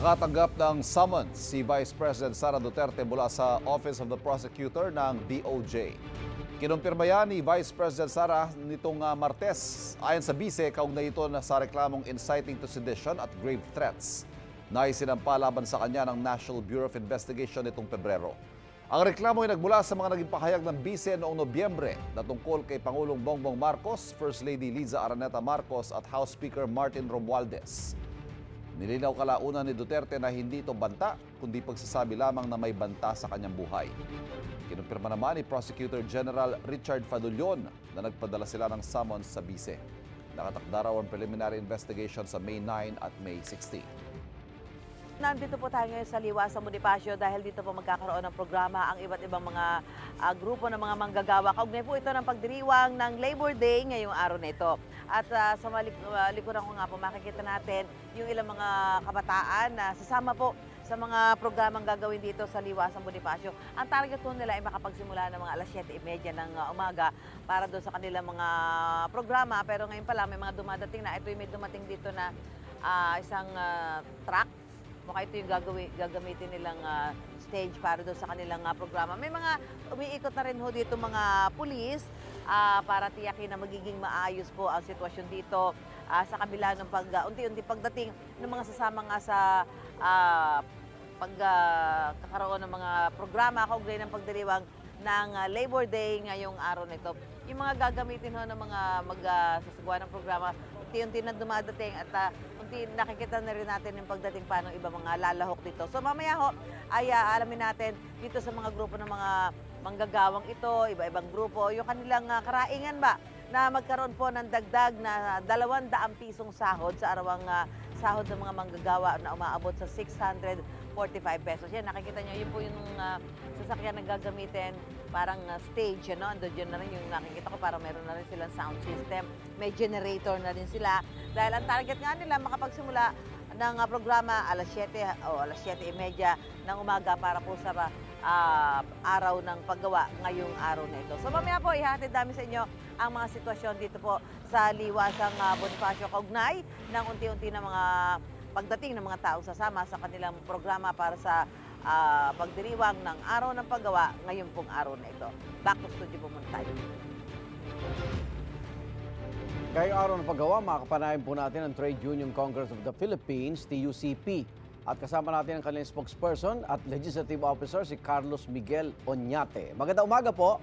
Nakatanggap ng summons si Vice President Sara Duterte mula sa Office of the Prosecutor ng DOJ. Kinumpirma yan ni Vice President Sara nitong ah, Martes. Ayon sa bise, kaugnay ito na sa reklamong inciting to sedition at grave threats na isinampa laban sa kanya ng National Bureau of Investigation nitong Pebrero. Ang reklamo ay nagmula sa mga naging pahayag ng bise noong Nobyembre na tungkol kay Pangulong Bongbong Marcos, First Lady Liza Araneta Marcos at House Speaker Martin Romualdez. Nilinaw kalaunan ni Duterte na hindi ito banta, kundi pagsasabi lamang na may banta sa kanyang buhay. Kinumpirma naman ni Prosecutor General Richard Fadulion na nagpadala sila ng summons sa bise. Nakatakda raw ang preliminary investigation sa May 9 at May 16. Nandito po tayo ngayon sa Liwasang Bonifacio dahil dito po magkakaroon ng programa ang iba't ibang mga ah, grupo ng mga manggagawa. Kaugnay po ito ng pagdiriwang ng Labor Day ngayong araw na ito. At ah, sa malik- ah, likuran ko nga po makikita natin yung ilang mga kabataan na sasama po sa mga programang gagawin dito sa Liwasang Bonifacio. Ang target po nila ay makapagsimula ng mga alas 7.30 ng umaga para doon sa kanilang mga programa. Pero ngayon pa lang may mga dumadating na. Ito may dumating dito na ah, isang ah, truck Mukha ito yung gagawin, gagamitin nilang ah, stage para doon sa kanilang ah, programa. May mga umiikot na rin ho dito mga pulis ah, para tiyakin na magiging maayos po ang sitwasyon dito ah, sa kabila ng pag, ah, unti-unti pagdating ng mga sasama nga sa ah, pag ah, kakaroon ng mga programa kaugnay ng pagdiriwang ng ah, Labor Day ngayong araw na ito. Yung mga gagamitin ho ng mga magsasagawa ng programa, unti-unti na dumadating at ah, unti nakikita na rin natin yung pagdating pa ng iba mga lalahok dito. So mamaya ho ay ah, alamin natin dito sa mga grupo ng mga manggagawang ito, iba-ibang grupo, yung kanilang ah, karaingan ba na magkaroon po ng dagdag na 200 pisong sahod sa arawang ah, sahod ng mga manggagawa na umaabot sa 645 pesos. Yan, nakikita nyo, yun po yung uh, sasakyan na gagamitin, parang uh, stage, ano? Andun yun na rin yung nakikita ko, parang meron na rin silang sound system. May generator na rin sila. Dahil ang target nga nila, makapagsimula ng uh, programa alas 7 o alas 7.30 ng umaga para po sa uh, araw ng paggawa ngayong araw na ito. So mamaya po, ihatid namin sa inyo ang mga sitwasyon dito po sa liwasang uh, Bonifacio Kaugnay ng unti-unti na mga pagdating ng mga taong sasama sa kanilang programa para sa ah, pagdiriwang ng araw ng paggawa ngayon pong araw na ito. Back to studio po muna tayo. Ngayong araw ng paggawa, makakapanayan po natin ang Trade Union Congress of the Philippines, TUCP. At kasama natin ang kanilang spokesperson at legislative officer si Carlos Miguel Oñate. Magandang umaga po.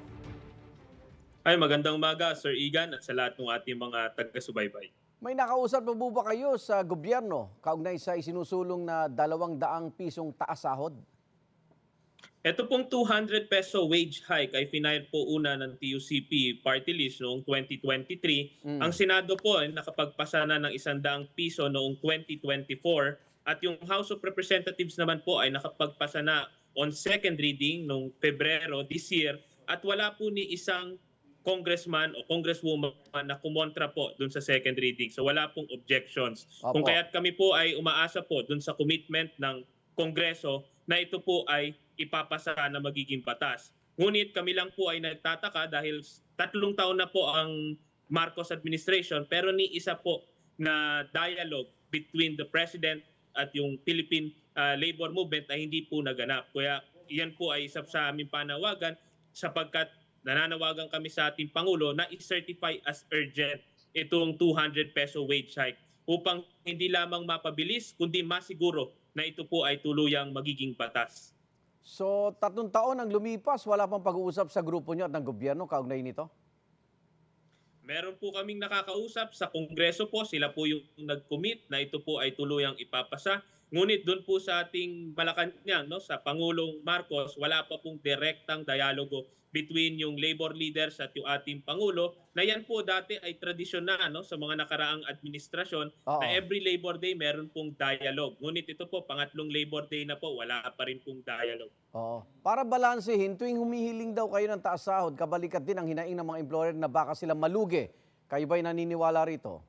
Ay, magandang umaga, Sir Igan, at sa lahat ng ating mga taga-subaybay. May nakausap na po ba kayo sa gobyerno kaugnay sa isinusulong na dalawang daang pisong taas sahod? Ito pong 200 peso wage hike ay final po una ng TUCP party list noong 2023. Mm. Ang Senado po ay nakapagpasa na ng 100 piso noong 2024 at yung House of Representatives naman po ay nakapagpasa na on second reading noong Pebrero this year at wala po ni isang congressman o congresswoman na kumontra po dun sa second reading. So wala pong objections. Opo. Kung kaya't kami po ay umaasa po dun sa commitment ng Kongreso na ito po ay ipapasa na magiging batas. Ngunit kami lang po ay nagtataka dahil tatlong taon na po ang Marcos administration pero ni isa po na dialogue between the President at yung Philippine uh, labor movement ay hindi po naganap. Kaya yan po ay isa sa aming panawagan sapagkat nananawagan kami sa ating Pangulo na i-certify as urgent itong 200 peso wage hike upang hindi lamang mapabilis kundi masiguro na ito po ay tuluyang magiging batas. So, tatlong taon ang lumipas, wala pang pag-uusap sa grupo niyo at ng gobyerno kaugnay nito? Meron po kaming nakakausap sa Kongreso po, sila po yung nag-commit na ito po ay tuluyang ipapasa. Ngunit doon po sa ating Malacanang, no, sa Pangulong Marcos, wala pa pong direktang dialogo between yung labor leaders at yung ating Pangulo na yan po dati ay tradisyon na no, sa mga nakaraang administrasyon Oo. na every Labor Day meron pong dialogue. Ngunit ito po, pangatlong Labor Day na po, wala pa rin pong dialogue. Oo. Para balansehin, tuwing humihiling daw kayo ng taas sahod, kabalikat din ang hinaing ng mga employer na baka sila malugi. Kayo ba'y naniniwala rito?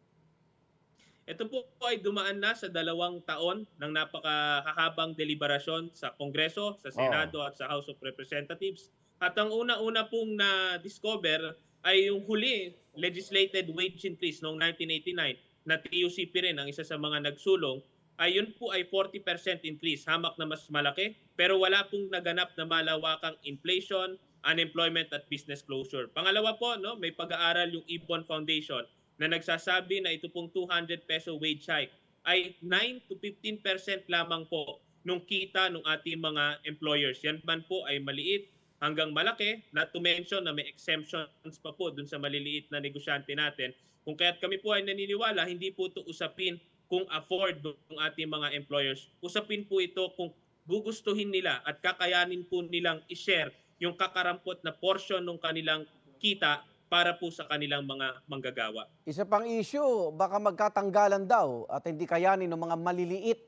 Ito po ay dumaan na sa dalawang taon ng napakahahabang deliberasyon sa Kongreso, sa Senado at sa House of Representatives. At ang una-una pong na-discover ay yung huli legislated wage increase noong 1989 na TUCP rin ang isa sa mga nagsulong ay yun po ay 40% increase, hamak na mas malaki, pero wala pong naganap na malawakang inflation, unemployment at business closure. Pangalawa po, no, may pag-aaral yung Ibon Foundation na nagsasabi na ito pong 200 peso wage hike ay 9 to 15% lamang po nung kita ng ating mga employers. Yan man po ay maliit hanggang malaki, not to mention na may exemptions pa po dun sa maliliit na negosyante natin. Kung kaya't kami po ay naniniwala, hindi po ito usapin kung afford ng ating mga employers. Usapin po ito kung gugustuhin nila at kakayanin po nilang i-share yung kakarampot na portion ng kanilang kita para po sa kanilang mga manggagawa. Isa pang issue, baka magkatanggalan daw at hindi kayanin ng mga maliliit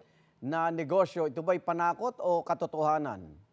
na negosyo. Ito ba'y panakot o katotohanan?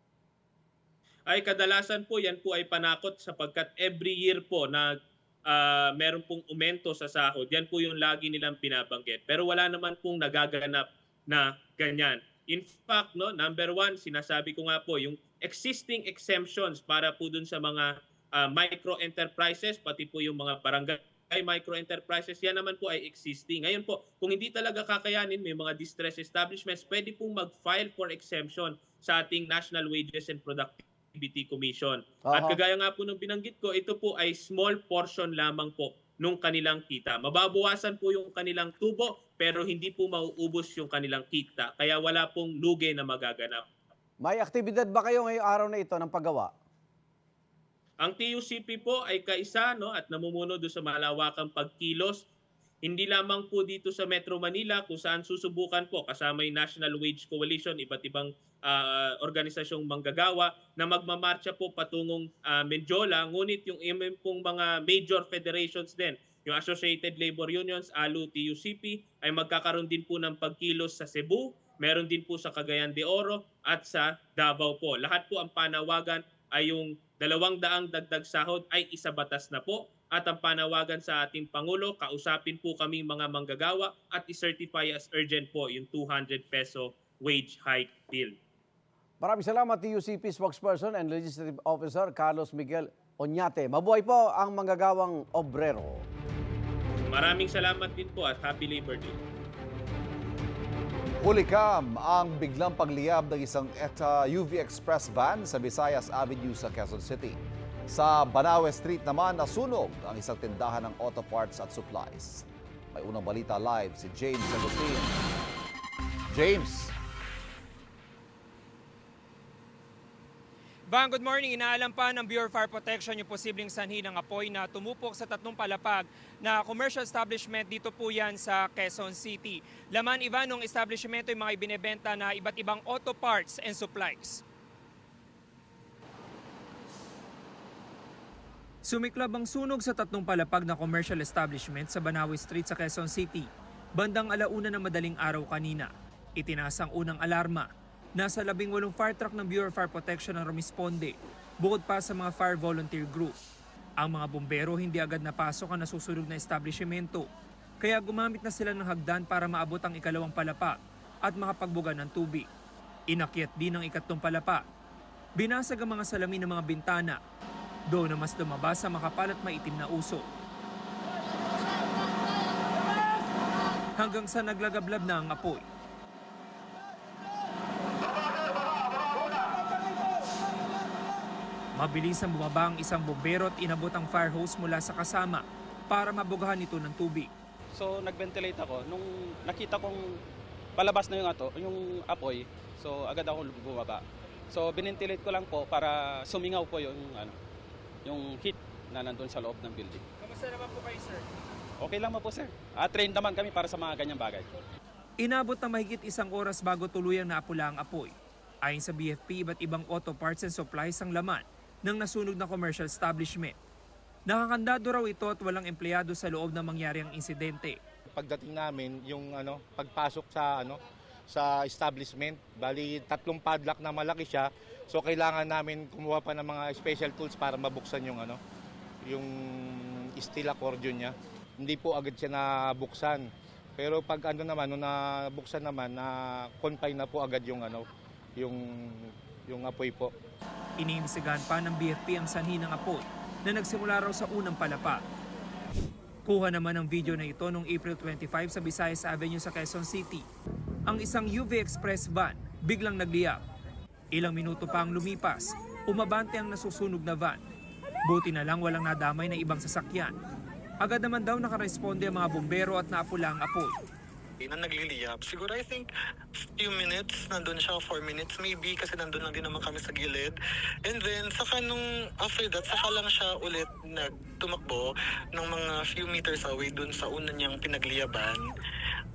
ay kadalasan po yan po ay panakot sapagkat every year po na ah, meron pong umento sa sahod, yan po yung lagi nilang binabanggit. Pero wala naman pong nagaganap na ganyan. In fact, no, number one, sinasabi ko nga po, yung existing exemptions para po dun sa mga ah, micro enterprises, pati po yung mga barangay micro enterprises, yan naman po ay existing. Ngayon po, kung hindi talaga kakayanin, may mga distress establishments, pwede pong mag-file for exemption sa ating National Wages and Productivity Commission. At Oo. kagaya nga po nung binanggit ko, ito po ay small portion lamang po nung kanilang kita. Mababawasan po yung kanilang tubo, pero hindi po mauubos yung kanilang kita. Kaya wala pong lugi na magaganap. May aktibidad ba kayo ngayong araw na ito ng paggawa? Ang TUCP po ay kaisa no at namumuno do sa malawakang pagkilos hindi lamang po dito sa Metro Manila kung saan susubukan po kasama yung National Wage Coalition, iba't ibang ah, organisasyong manggagawa na magmamarcha po patungong ah, Menjola ngunit yung MM pong mga major federations din yung Associated Labor Unions, ALU, TUCP ay magkakaroon din po ng pagkilos sa Cebu, meron din po sa Cagayan de Oro at sa Davao po. Lahat po ang panawagan ay yung dalawang daang dagdag sahod ay isa batas na po at ang panawagan sa ating Pangulo, kausapin po kami mga manggagawa at i-certify as urgent po yung 200 peso wage hike bill. Maraming salamat TUCP spokesperson and legislative officer Carlos Miguel Oñate. Mabuhay po ang manggagawang obrero. Maraming salamat din po at happy Labor Day. Hulikam ang biglang pagliyab ng isang ETA UV Express van sa Visayas Avenue sa Quezon City. Sa Banawe Street naman nasunog ang isang tindahan ng auto parts at supplies. May unang balita live si James Agustin. James, Bang, good morning. Inaalam pa ng Bureau of Fire Protection yung posibleng sanhi ng apoy na tumupok sa tatlong palapag na commercial establishment dito po yan sa Quezon City. Laman iba ng establishmento yung mga ibinebenta na iba't ibang auto parts and supplies. Sumiklab ang sunog sa tatlong palapag na commercial establishment sa Banawe Street sa Quezon City. Bandang alauna ng madaling araw kanina. Itinaas ang unang alarma. Nasa labing walong fire truck ng Bureau of Fire Protection ang rumisponde, bukod pa sa mga fire volunteer group. Ang mga bombero hindi agad napasok ang nasusunog na establishmento, kaya gumamit na sila ng hagdan para maabot ang ikalawang palapa at makapagbuga ng tubig. Inakyat din ang ikatlong palapa. Binasag ang mga salamin ng mga bintana, doon na mas lumabas sa makapal at maitim na uso. Hanggang sa naglagablab na ang apoy. Mabilis ang bumaba ang isang bombero at inabot ang fire hose mula sa kasama para mabugahan ito ng tubig. So nag-ventilate ako nung nakita kong palabas na yung ato, yung apoy. So agad ako bumaba. So binentilate ko lang po para sumingaw po yung ano, yung heat na nandun sa loob ng building. Kamusta naman po kayo, sir? Okay lang po sir. Ah, trained naman kami para sa mga ganyang bagay. Inabot na mahigit isang oras bago tuluyang naapula ang apoy. Ayon sa BFP, iba't ibang auto parts and supplies ang laman ng nasunog na commercial establishment. Nakakandado raw ito at walang empleyado sa loob ng mangyari ang insidente. pagdating namin yung ano pagpasok sa ano sa establishment bali tatlong padlock na malaki siya so kailangan namin kumuha pa ng mga special tools para mabuksan yung ano yung steel accordion niya hindi po agad siya nabuksan pero pag ano naman nung nabuksan naman na confine na po agad yung ano yung yung apoy po Iniimbestigahan pa ng BFP ang sanhi ng apoy na nagsimula raw sa unang palapa. Kuha naman ang video na ito noong April 25 sa Visayas Avenue sa Quezon City. ang isang UV Express van biglang nagliyab. Ilang minuto pa ang lumipas, umabante ang nasusunog na van. Buti na lang walang nadamay na ibang sasakyan. Agad naman daw nakaresponde ang mga bumbero at naapula ang apoy. Na nagliliyab. Siguro I think few minutes, nandun siya, four minutes maybe, kasi nandun lang din naman kami sa gilid. And then, saka nung after that, saka lang siya ulit nagtumakbo ng mga few meters away dun sa una niyang pinagliyaban.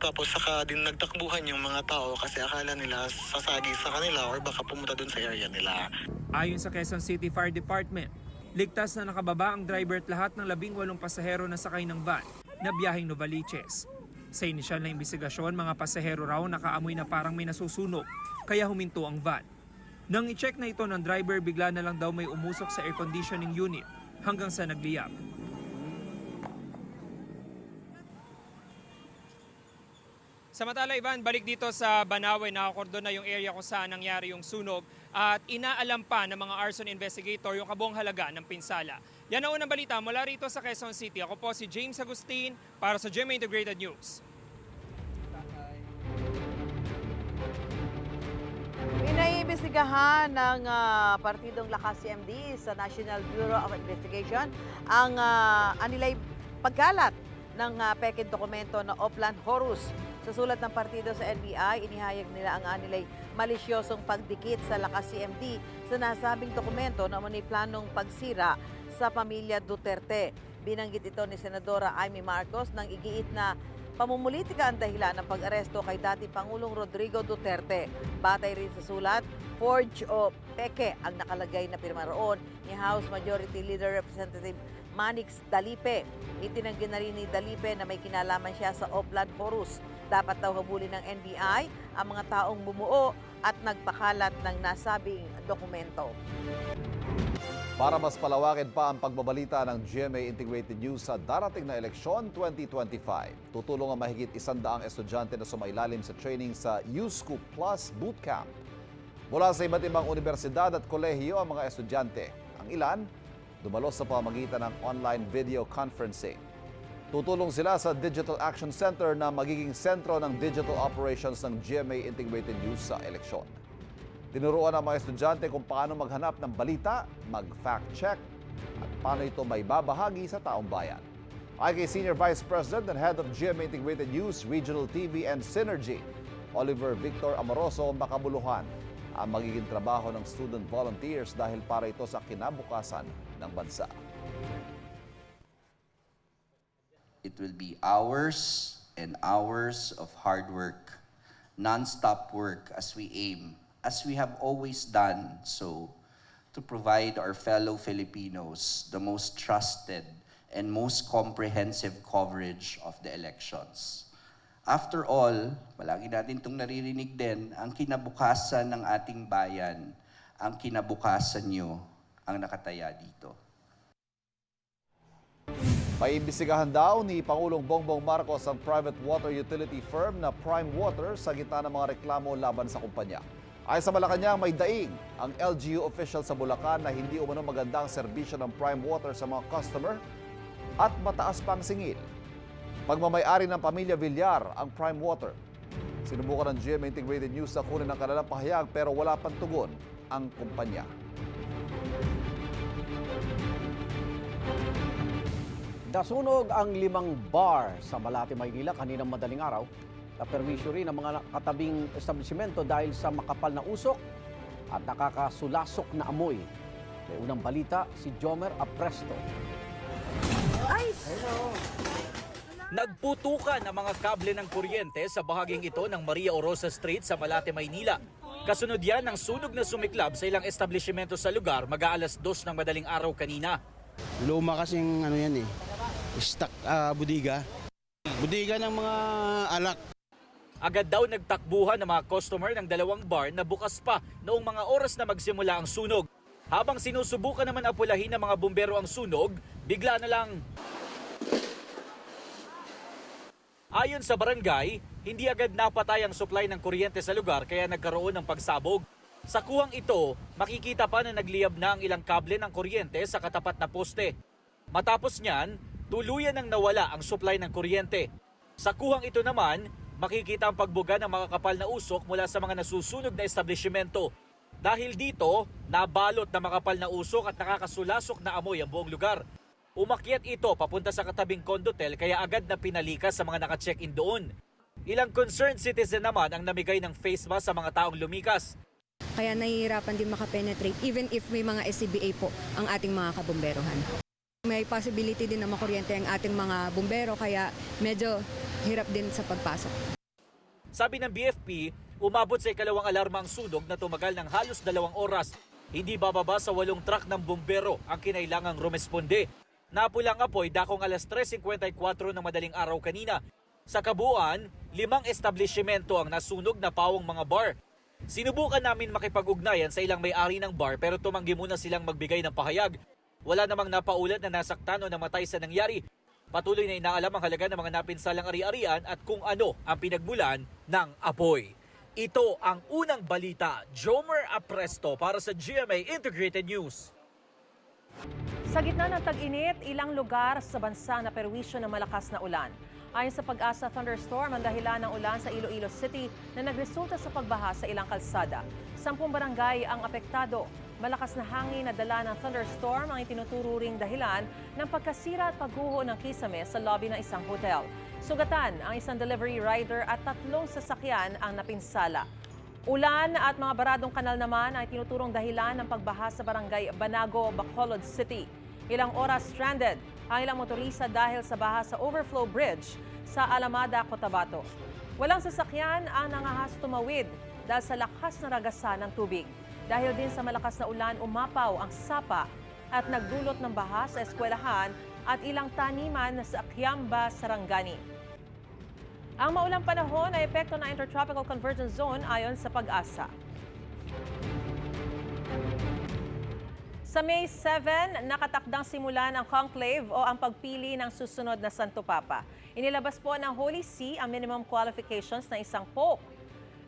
Tapos saka din nagtakbuhan yung mga tao kasi akala nila sasagi sa kanila or baka pumunta dun sa area nila. Ayon sa Quezon City Fire Department, ligtas na nakababa ang driver at lahat ng labing walong pasahero na sakay ng van na biyaheng Novaliches. Sa inisyal na imbestigasyon, mga pasahero raw nakaamoy na parang may nasusunog, kaya huminto ang van. Nang i-check na ito ng driver, bigla na lang daw may umusok sa air conditioning unit hanggang sa nagliyab. Samantala, Ivan, balik dito sa Banawe, nakakordon na yung area kung saan nangyari yung sunog at inaalam pa ng mga arson investigator yung kabuong halaga ng pinsala. Yan ang unang balita mula rito sa Quezon City. Ako po si James Agustin para sa GMA Integrated News. Inaimbestigahan ng ah, partidong Lakas CMD sa National Bureau of Investigation ang uh, anilay pagkalat ng uh, pekeng dokumento na Oplan Horus. Sa sulat ng partido sa NBI, inihayag nila ang anilay malisyosong pagdikit sa Lakas CMD sa nasabing dokumento na umano'y planong pagsira sa pamilya Duterte. Binanggit ito ni Senadora Amy Marcos nang igiit na Pamumulitika ang dahilan ng pag-aresto kay dating Pangulong Rodrigo Duterte. Batay rin sa sulat, forge o peke ang nakalagay na pirma roon ni House Majority Leader Representative Manix Dalipe. Itinanggi na rin ni Dalipe na may kinalaman siya sa Oplan Horus. Dapat daw habulin ng NBI ang mga taong bumuo at nagpakalat ng nasabing dokumento. Para mas palawakin pa ang pagbabalita ng GMA Integrated News sa darating na eleksyon 2025, tutulong ang mahigit isandaang estudyante na sumailalim sa training sa USCOOP Plus Bootcamp. Mula sa iba't ibang universidad at kolehiyo ang mga estudyante. Ang ilan, dumalo sa pamagitan ng online video conferencing. Tutulong sila sa Digital Action Center na magiging sentro ng digital operations ng GMA Integrated News sa eleksyon. Tinuruan ang mga estudyante kung paano maghanap ng balita, mag-fact check, at paano ito may babahagi sa taong bayan. Ay Senior Vice President and Head of GMA Integrated News, Regional TV and Synergy, Oliver Victor Amoroso, makabuluhan ang magiging trabaho ng student volunteers dahil para ito sa kinabukasan ng bansa. It will be hours and hours of hard work, non-stop work as we aim, as we have always done so, to provide our fellow Filipinos the most trusted and most comprehensive coverage of the elections. After all, palagi natin itong naririnig din, ang kinabukasan ng ating bayan, ang kinabukasan nyo, ang nakataya dito. Paimbisigahan daw ni Pangulong Bongbong Marcos ang private water utility firm na Prime Water sa gitna ng mga reklamo laban sa kumpanya. Ayon sa Malacanang, may daing ang LGU official sa Bulacan na hindi umano maganda ang serbisyo ng Prime Water sa mga customer at mataas pang singil. Pagmamayari ng pamilya Villar ang Prime Water. Sinubukan ng GMA Integrated News na kunin ang kanilang pahayag pero wala pang tugon ang kumpanya. Nasunog ang limang bar sa Malate, Maynila kaninang madaling araw. Naperwisyo rin ang mga katabing establishmento dahil sa makapal na usok at nakakasulasok na amoy. May unang balita si Jomer Apresto. Nagputukan ang mga kable ng kuryente sa bahaging ito ng Maria Orosa Street sa Malate, Maynila. Kasunod yan ng sunog na sumiklab sa ilang establishmento sa lugar mag-aalas dos ng madaling araw kanina. Luma kasing ano yan eh, stock ah, budiga. Budiga ng mga alak. Agad daw nagtakbuhan ng mga customer ng dalawang bar na bukas pa noong mga oras na magsimula ang sunog. Habang sinusubukan naman apulahin ng mga bumbero ang sunog, bigla na lang Ayon sa barangay, hindi agad napatay ang supply ng kuryente sa lugar kaya nagkaroon ng pagsabog. Sa kuwang ito, makikita pa na nagliyab na ang ilang kable ng kuryente sa katapat na poste. Matapos niyan, tuluyan nang nawala ang supply ng kuryente. Sa kuwang ito naman, makikita ang pagbuga ng makakapal na usok mula sa mga nasusunog na establishmento. Dahil dito, nabalot na makapal na usok at nakakasulasok na amoy ang buong lugar. Umakyat ito papunta sa katabing condotel kaya agad na pinalikas sa mga naka-check-in doon. Ilang concerned citizen naman ang namigay ng face mask sa mga taong lumikas. Kaya nahihirapan din makapenetrate even if may mga SCBA po ang ating mga kabumberohan. May possibility din na makuryente ang ating mga bumbero kaya medyo hirap din sa pagpasok. Sabi ng BFP, umabot sa ikalawang alarma ang sunog na tumagal ng halos dalawang oras. Hindi bababa sa walong truck ng bumbero ang kinailangang rumesponde. Napulang apoy dakong alas 3.54 ng madaling araw kanina. Sa kabuuan, limang establishmento ang nasunog na pawang mga bar. Sinubukan namin makipag-ugnayan sa ilang may-ari ng bar pero tumanggi muna silang magbigay ng pahayag. Wala namang napaulat na nasaktan o namatay sa nangyari. Patuloy na inaalam ang halaga ng mga napinsalang ari-arian at kung ano ang pinagmulan ng apoy. Ito ang unang balita. Jomer Apresto para sa GMA Integrated News. Sa gitna ng tag-init, ilang lugar sa bansa na perwisyo ng malakas na ulan. Ayon sa pag-asa thunderstorm, ang dahilan ng ulan sa Iloilo City na nagresulta sa pagbaha sa ilang kalsada. Sampung barangay ang apektado. Malakas na hangin na dala ng thunderstorm ang itinuturo ring dahilan ng pagkasira at pagguho ng kisame sa lobby ng isang hotel. Sugatan ang isang delivery rider at tatlong sasakyan ang napinsala. Ulan at mga baradong kanal naman ay tinuturong dahilan ng pagbaha sa barangay Banago, Bacolod City. Ilang oras stranded ang ilang motorista dahil sa baha sa overflow bridge sa Alamada, Cotabato. Walang sasakyan ang nangahas tumawid dahil sa lakas na ragasan ng tubig. Dahil din sa malakas na ulan, umapaw ang sapa at nagdulot ng baha sa eskwelahan at ilang taniman sa Akyamba, Sarangani. Ang maulang panahon ay epekto ng Intertropical Convergence Zone ayon sa pag-asa. Sa May 7, nakatakdang simulan ang conclave o ang pagpili ng susunod na Santo Papa. Inilabas po ng Holy See ang minimum qualifications ng isang pope.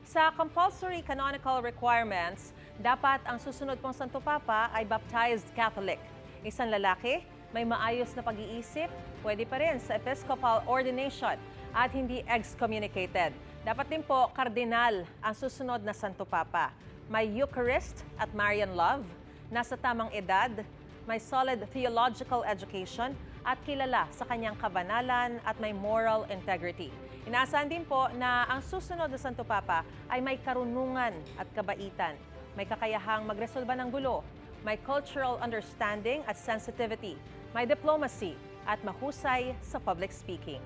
Sa compulsory canonical requirements, dapat ang susunod pong Santo Papa ay baptized Catholic. Isang lalaki, may maayos na pag-iisip, pwede pa rin sa episcopal ordination at hindi excommunicated. Dapat din po kardinal ang susunod na Santo Papa. May Eucharist at Marian love, nasa tamang edad, may solid theological education at kilala sa kanyang kabanalan at may moral integrity. Inaasahan din po na ang susunod na Santo Papa ay may karunungan at kabaitan, may kakayahang magresolba ng gulo, may cultural understanding at sensitivity, may diplomacy at mahusay sa public speaking.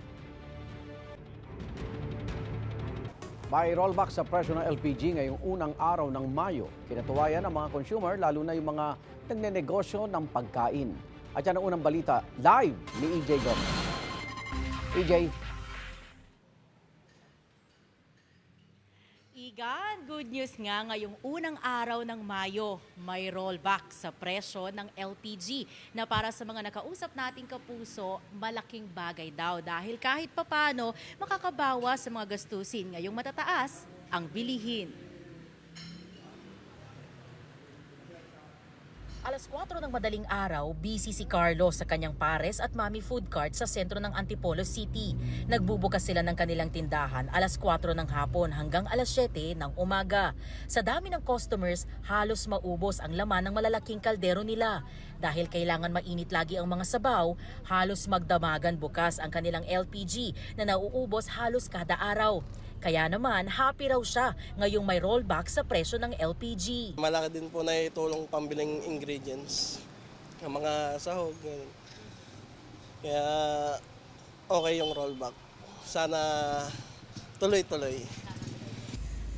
May rollback sa presyo ng LPG ngayong unang araw ng Mayo. Kinatuwayan ng mga consumer, lalo na yung mga nagnenegosyo ng pagkain. At yan ang unang balita, live ni EJ Gomez. EJ, Igan, good news nga ngayong unang araw ng Mayo, may rollback sa presyo ng LPG na para sa mga nakausap nating kapuso, malaking bagay daw. Dahil kahit papano makakabawas sa mga gastusin. Ngayong matataas ang bilihin. Alas 4 ng madaling araw, busy si Carlos sa kanyang pares at mami food cart sa sentro ng Antipolo City. Nagbubukas sila ng kanilang tindahan alas 4 ng hapon hanggang alas 7 ng umaga. Sa dami ng customers, halos maubos ang laman ng malalaking kaldero nila. Dahil kailangan mainit lagi ang mga sabaw, halos magdamagan bukas ang kanilang LPG na nauubos halos kada araw. Kaya naman, happy raw siya ngayong may rollback sa presyo ng LPG. Malaki din po na itulong pambiling ingredients ng mga sahog. ganun. Kaya okay yung rollback. Sana tuloy-tuloy.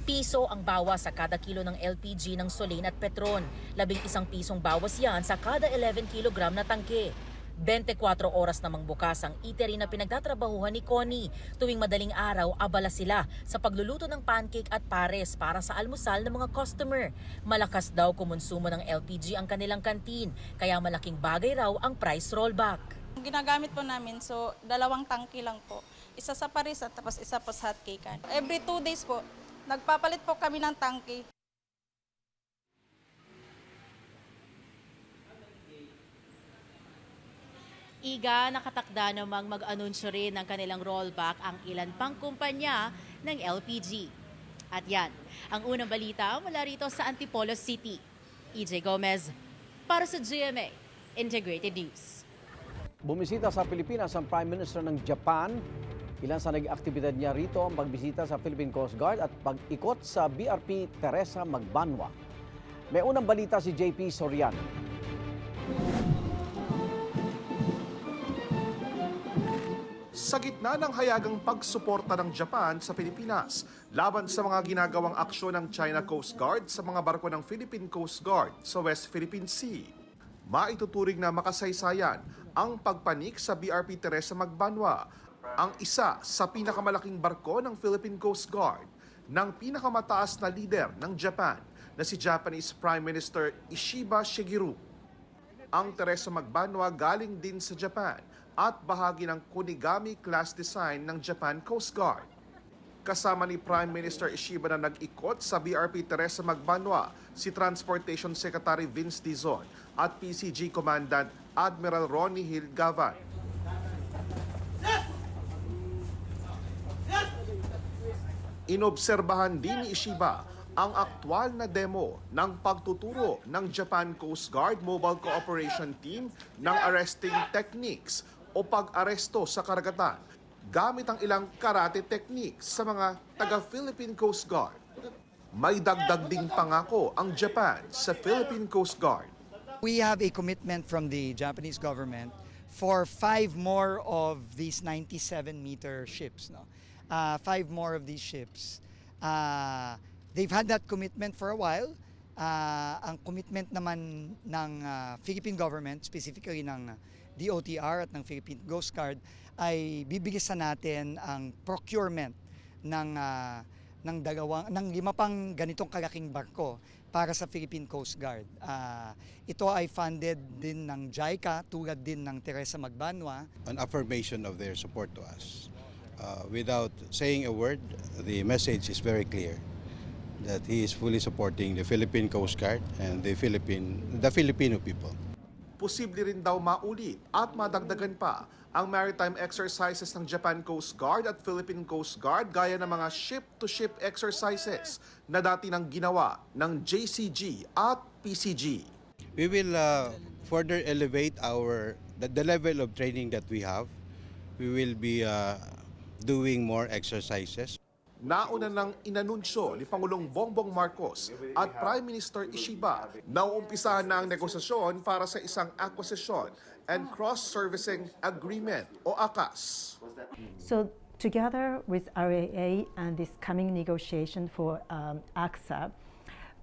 Piso ang bawas sa kada kilo ng LPG ng Solein at Petron. Labing isang pisong bawas yan sa kada 11 kilogram na tangke. 24 oras namang bukas ang eatery na pinagtatrabahuhan ni Connie. Tuwing madaling araw, abala sila sa pagluluto ng pancake at pares para sa almusal ng mga customer. Malakas daw kumonsumo ng LPG ang kanilang kantin, kaya malaking bagay raw ang price rollback. Ginagamit po namin, so dalawang tangki lang po. Isa sa paris at tapos isa po sa hot cake. Every two days po, nagpapalit po kami ng tangki. Iga nakatakda namang mag-anunsyo rin ng kanilang rollback ang ilan pang kumpanya ng LPG. At yan, ang unang balita mula rito sa Antipolo City. EJ Gomez, para sa GMA Integrated News. Bumisita sa Pilipinas ang Prime Minister ng Japan. Ilan sa naging aktibidad niya rito ang pagbisita sa Philippine Coast Guard at pag-ikot sa BRP Teresa Magbanwa. May unang balita si JP Soriano. Sa gitna ng hayagang pagsuporta ng Japan sa Pilipinas laban sa mga ginagawang aksyon ng China Coast Guard sa mga barko ng Philippine Coast Guard sa West Philippine Sea. Maituturing na makasaysayan ang pagpanik sa BRP Teresa Magbanwa, ang isa sa pinakamalaking barko ng Philippine Coast Guard ng pinakamataas na leader ng Japan na si Japanese Prime Minister Ishiba Shigeru. Ang Teresa Magbanwa galing din sa Japan at bahagi ng Kunigami class design ng Japan Coast Guard. Kasama ni Prime Minister Ishiba na nag-ikot sa BRP Teresa Magbanwa si Transportation Secretary Vince Dizon at PCG Commandant Admiral Ronnie Hill Gavan. Inobserbahan din ni Ishiba ang aktwal na demo ng pagtuturo ng Japan Coast Guard Mobile Cooperation Team ng arresting techniques o pag-aresto sa karagatan gamit ang ilang karate techniques sa mga taga-Philippine Coast Guard. May dagdag ding pangako ang Japan sa Philippine Coast Guard. We have a commitment from the Japanese government for five more of these 97-meter ships. No? Uh, five more of these ships. Uh, they've had that commitment for a while. Uh, ang commitment naman ng uh, Philippine government, specifically ng DOTR at ng Philippine Coast Guard, ay bibigisan natin ang procurement ng uh, ng dalawang ng lima pang ganitong kalaking barko para sa Philippine Coast Guard. Uh, ito ay funded din ng JICA tulad din ng Teresa Magbanwa. An affirmation of their support to us. Uh, without saying a word, the message is very clear that he is fully supporting the Philippine Coast Guard and the Philippine the Filipino people. Posible rin daw maulit at madagdagan pa ang maritime exercises ng Japan Coast Guard at Philippine Coast Guard gaya ng mga ship-to-ship exercises na dati nang ginawa ng JCG at PCG. We will uh, further elevate our the, the level of training that we have. We will be uh, doing more exercises. Nauna nang inanunsyo ni Pangulong Bongbong Marcos at Prime Minister Ishiba na uumpisahan na ang negosasyon para sa isang acquisition and cross-servicing agreement o ACAS. So together with RAA and this coming negotiation for um, AXA,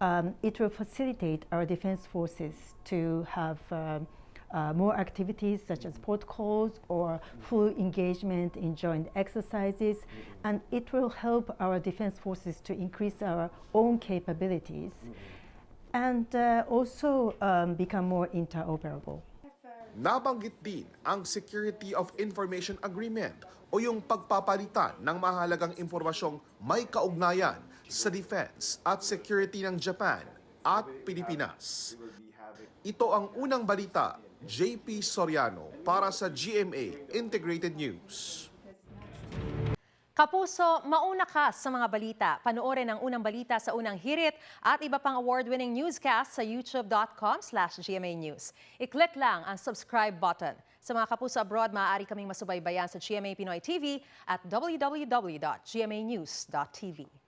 um, it will facilitate our defense forces to have um, uh, more activities such as calls or full engagement in joint exercises, and it will help our defense forces to increase our own capabilities and uh, also um, become more interoperable. Nabanggit din ang Security of Information Agreement o yung pagpapalitan ng mahalagang impormasyong may kaugnayan sa defense at security ng Japan at Pilipinas. Ito ang unang balita, JP Soriano para sa GMA Integrated News. Kapuso, mauna ka sa mga balita. Panoorin ang unang balita sa unang hirit at iba pang award-winning newscast sa youtube.com slash GMA News. I-click lang ang subscribe button. Sa mga kapuso abroad, maaari kaming masubaybayan sa GMA Pinoy TV at www.gmanews.tv.